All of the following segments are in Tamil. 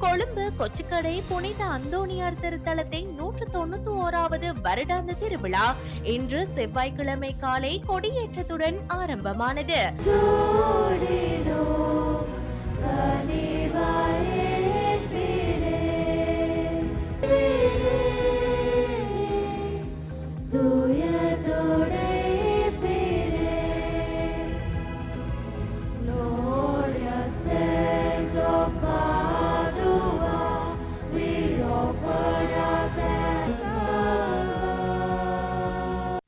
கொழும்பு கொச்சிக்கடை புனித அந்தோணியார் திருத்தலத்தை நூற்று தொண்ணூத்தி ஓராவது வருடாந்த திருவிழா இன்று செவ்வாய்க்கிழமை காலை கொடியேற்றத்துடன் ஆரம்பமானது.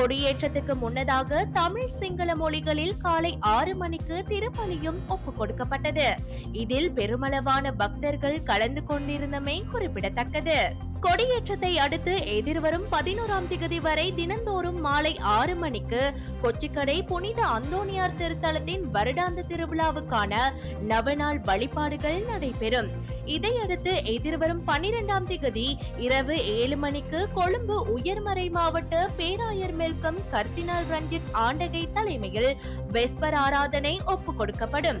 கொடியேற்றத்துக்கு முன்னதாக தமிழ் சிங்கள மொழிகளில் காலை ஆறு மணிக்கு திருப்பலியும் ஒப்புக் கொடுக்கப்பட்டது. இதில் பெருமளவான பக்தர்கள் கலந்து கொண்டிருந்தமை குறிப்பிடத்தக்கது. கொடியேற்றத்தை அடுத்து எதிர்வரும் பதினோராம் திகதி வரை தினந்தோறும் மாலை ஆறு மணிக்கு கொச்சிக்கடை புனித அந்தோனியார் திருத்தலத்தின் வருடாந்த திருவிழாவுக்கான நவநாள் வழிபாடுகள் நடைபெறும். இதையடுத்து எதிர்வரும் பனிரெண்டாம் திகதி இரவு ஏழு மணிக்கு கொழும்பு உயர்மறை மாவட்ட பேராயர் மேல்கம் கர்தினால் ரஞ்சித் ஆண்டகை தலைமையில் வெஸ்பர் ஆராதனை ஒப்புக் கொடுக்கப்படும்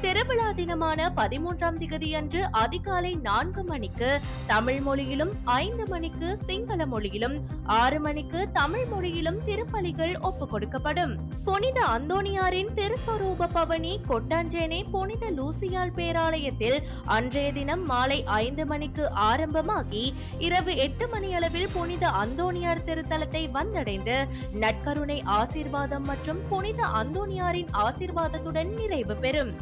திருவிழா தினமான பதிமூன்றாம் திகதி அன்று அதிகாலை நான்கு மணிக்கு தமிழ் மொழியிலும் ஐந்து மணிக்கு சிங்கள மொழியிலும் ஆறு மணிக்கு தமிழ் மொழியிலும் திருப்பலிகள் ஒப்புக் கொடுக்கப்படும். புனித அந்தோனியாரின் திருஸ்வரூப பவனி கொட்டாஞ்சேனை புனித லூசியால் பேராலயத்தில் அன்றைய தினம் மாலை ஐந்து மணிக்கு ஆரம்பமாகி இரவு எட்டு மணி அளவில் புனித அந்தோனியார் திருத்தலத்தை வந்தடைந்து நட்கருணை ஆசீர்வாதம் மற்றும் புனித அந்தோனியாரின் ஆசீர்வாதத்துடன் நிறைவு பெறும்.